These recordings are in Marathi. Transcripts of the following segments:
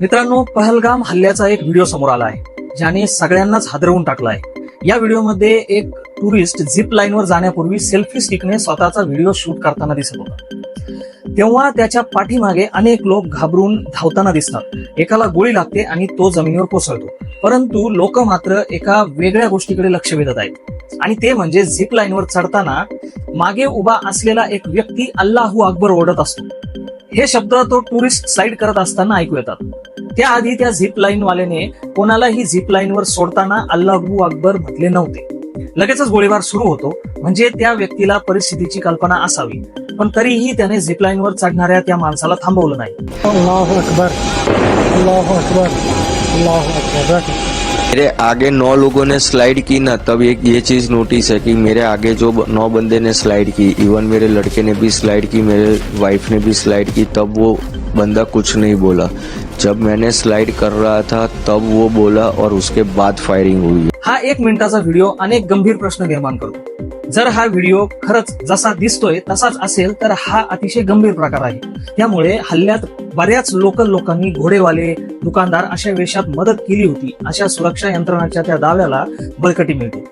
मित्रांनो पहलगाम हल्ल्याचा एक व्हिडिओ समोर आला आहे ज्याने सगळ्यांनाच हादरवून टाकला आहे. या व्हिडिओमध्ये एक टुरिस्ट झिप लाईनवर जाण्यापूर्वी सेल्फी स्टिकने स्वतःचा व्हिडिओ शूट करताना दिसत होता. तेव्हा त्याच्या पाठीमागे अनेक लोक घाबरून धावताना दिसतात. एकाला गोळी लागते आणि तो जमिनीवर कोसळतो. परंतु लोक मात्र एका वेगळ्या गोष्टीकडे लक्ष वेधत आहेत. आणि ते म्हणजे झिप लाईनवर चढताना मागे उभा असलेला एक व्यक्ती अल्लाहू अकबर ओढत असतो. हे शब्द तो टुरिस्ट साईड करत असताना ऐकू येतात. त्याआधी त्या झिप लाईन वाल्याने कोणालाही झिप लाईनवर सोडताना अल्लाहू अकबर म्हटले नव्हते. लगेचच गोळीबार सुरू होतो. म्हणजे त्या व्यक्तीला परिस्थितीची कल्पना असावी. पण तरीही त्याने झिप लाईनवर चढणाऱ्या त्या माणसाला थांबवलं नाही. अल्लाह अकबर अल्लाह अकबर अल्लाह अकबर. बैठो मेरे आगे नौ लोगों ने स्लाइड की ना तब एक ये चीज नोटिस है कि मेरे आगे जो नौ बंदे ने स्लाइड की इवन मेरे लड़के ने भी स्लाइड की मेरे वाइफ ने भी स्लाइड की तब वो बंदा कुछ नहीं बोला। जब मैंने स्लाइड कर रहा था तब वो बोला और उसके बाद फायरिंग हुई। हा एक मिनिटाचा व्हिडिओ अनेक गंभीर प्रश्न निर्माण करतो जर हा व्हिडिओ खरंच जसा दिसतोय तसाच असेल तर हा अतिशय गंभीर प्रकार आहे. त्यामुळे हल्ल्यात बऱ्याच लोकल लोकांनी घोडेवाले दुकानदार अशा वेशात मदत केली होती अशा सुरक्षा यंत्रणाच्या त्या दाव्याला बळकटी मिळते.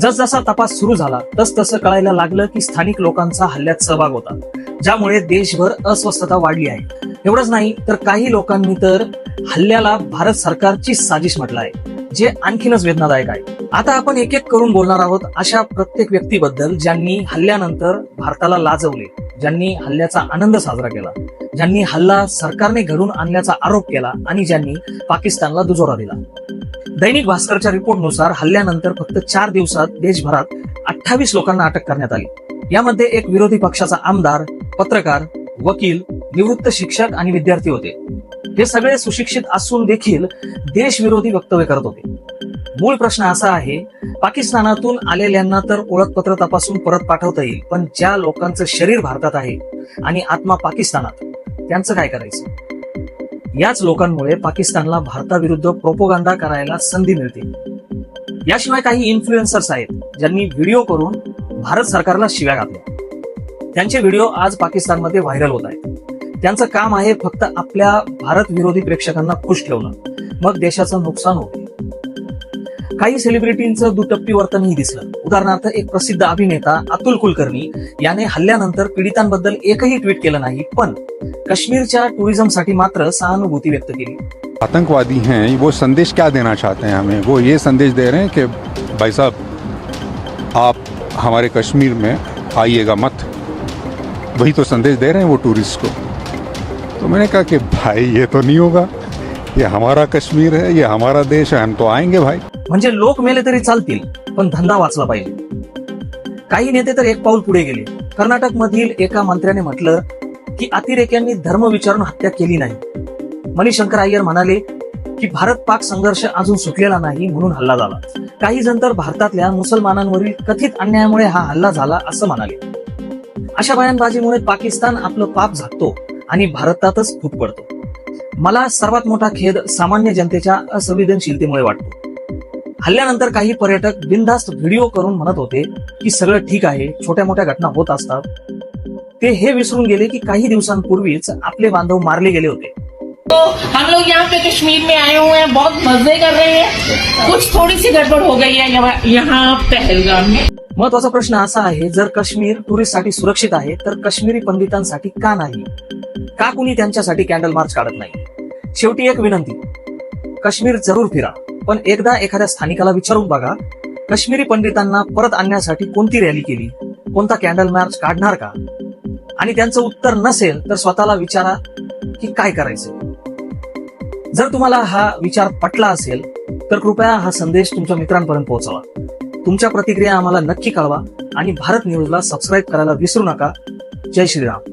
जसजसा तपास सुरू झाला तस तसं कळायला लागलं की स्थानिक लोकांचा हल्ल्यात सहभाग होता. ज्यामुळे देशभर अस्वस्थता वाढली आहे. एवढंच नाही तर काही लोकांनी तर हल्ल्याला भारत सरकारची साजिश म्हटलं आहे जे आणखीनच वेदनादायक आहे. आता आपण एक एक करून बोलणार आहोत अशा प्रत्येक व्यक्तीबद्दल ज्यांनी हल्ल्यानंतर भारताला लाजवले ज्यांनी हल्ल्याचा आनंद साजरा केला ज्यांनी हल्ला सरकारने घडून आणल्याचा आरोप केला आणि ज्यांनी पाकिस्तानला दुजोरा दिला. दैनिक भास्करच्या रिपोर्टनुसार हल्ल्यानंतर फक्त चार दिवसात देशभरात अठ्ठावीस लोकांना अटक करण्यात आली. यामध्ये एक विरोधी पक्षाचा आमदार पत्रकार वकील निवृत्त शिक्षक आणि विद्यार्थी होते. हे सगळे सुशिक्षित असून देखील देशविरोधी वक्तव्य करत होते. मूळ प्रश्न असा आहे पाकिस्तानातून आलेल्यांना तर ओळखपत्र तपासून परत पाठवता येईल पण ज्या लोकांचं शरीर भारतात आहे आणि आत्मा पाकिस्तानात त्यांचं काय करायचं? याच लोकांमुळे पाकिस्तानला भारताविरुद्ध प्रोपोगांडा करायला संधी मिळते. याशिवाय काही इन्फ्लुएन्सर्स आहेत ज्यांनी व्हिडिओ करून भारत सरकारला शिव्या घातल्या. त्यांचे व्हिडिओ आज पाकिस्तानमध्ये व्हायरल होत आहेत. त्यांचं काम आहे फक्त आपल्या भारत विरोधी प्रेक्षकांना खुश ठेवणं. मग देशाचं नुकसान होते काही सेलिब्रिटींचं दुटप्पी वर्तनही दिसलं. उदाहरणार्थ एक प्रसिद्ध अभिनेता अतुल कुलकर्णी याने हल्ल्यानंतर पीडितांबद्दल एकही ट्विट केलं नाही पण काश्मीरच्या टुरिझमसाठी मात्र सहानुभूती व्यक्त केली. आतंकवादी हैं वो संदेश क्या देना चाहते हैं हमें? वो ये संदेश दे रहे हैं कि भाई साहब आप हमारे कश्मीर में आइएगा मत। वही तो संदेश दे रहे हैं वो टूरिस्ट को। तो मैंने कहा कि भाई ये तो नहीं होगा। ये हमारा कश्मीर है ये हमारा देश है हम तो आएंगे भाई। म्हणजे लोक मेले तरी चालतील पण धंदा वाचला पाहिजे। काही नेते तर एक पाऊल पुढे गेले. कर्नाटक मधील एका मंत्र्याने म्हटलं की अतिरेक्यांनी धर्म विचारून हत्या केली नाही. मणिशंकर अय्यर म्हणाले की भारत पाक संघर्ष अजून सुटलेला नाही म्हणून हल्ला झाला. काही जण तर भारतातल्या मुसलमानांवरील कथित अन्यायामुळे हा हल्ला झाला असं म्हणाले. अशा बयानबाजीमुळे पाकिस्तान आपलं पाप झाकतो आणि भारतातच फूट पडतो. मला सर्वात मोठा खेद सामान्य जनतेच्या असंवेदनशीलतेमुळे वाटतो. हल्ल्यानंतर काही पर्यटक बिनधास्त व्हिडिओ करून म्हणत होते की सगळं ठीक आहे छोट्या मोठ्या घटना होत असतात. ते हे विसरून गेले की काही दिवसांपूर्वीच आपले बांधव मारले गेले होते. तो हम लोग यहाँ पे कश्मीर में आए हुए हैं बहुत मजे कर रहे हैं। कुछ थोड़ी सी गड़बड़ हो गई है यहाँ- यहाँ पहलगाम में। महत्त्वाचा प्रश्न असा आहे जर काश्मीर टुरिस्टसाठी सुरक्षित आहे तर काश्मीरी पंडितांसाठी का नाही? का कुणी त्यांच्यासाठी कॅन्डल मार्च काढत नाही? शेवटी एक विनंती काश्मीर जरूर फिरा पण एकदा एखाद्या स्थानिकाला विचारून बघा काश्मीरी पंडितांना परत आणण्यासाठी कोणती रॅली केली? कोणता कॅन्डल मार्च काढणार का? आणि त्यांचं उत्तर नसेल तर स्वतःला विचारा की काय करायचं? जर तुम्हाला हा विचार पटला असेल तर कृपया हा संदेश तुमच्या मित्रांपर्यंत पोहोचवा. तुमच्या प्रतिक्रिया आम्हाला नक्की कळवा आणि भारत न्यूजला सबस्क्राईब करायला विसरू नका. जय श्रीराम.